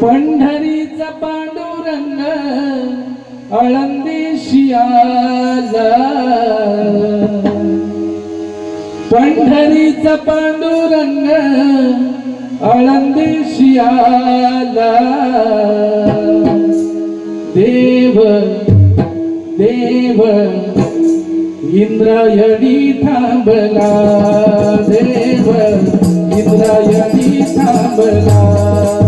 पंढरीचा पांडुरंग अळंदेशी आला पंढरीचा पांडुरंग अळंदेशी आला देव देव इंद्रायणी थांबला देव इंद्रायणी थांबला.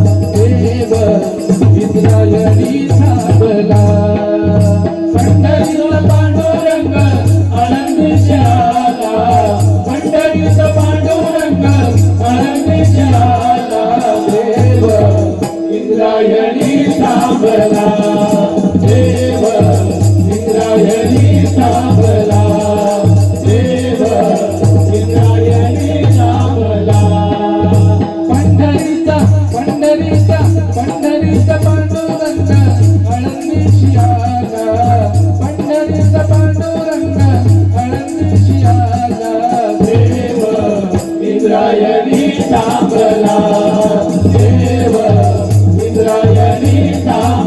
vida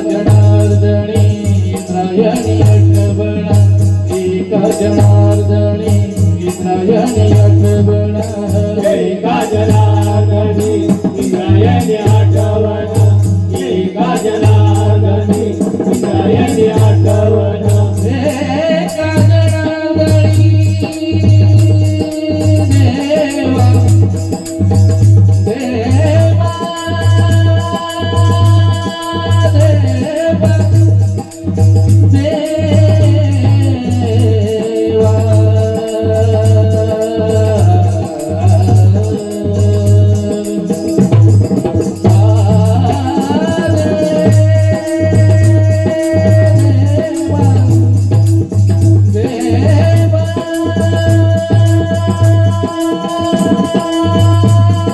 जनार्दने इंद्रायणी अठबणा. एका जनार्दने इंद्रायणी अठबणा. एका जनार्दने इंद्रायणी आठवणा एका जनार्दने इंद्रायणी आठवणा एका जनार्दनी देवा. देवा.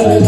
Amen.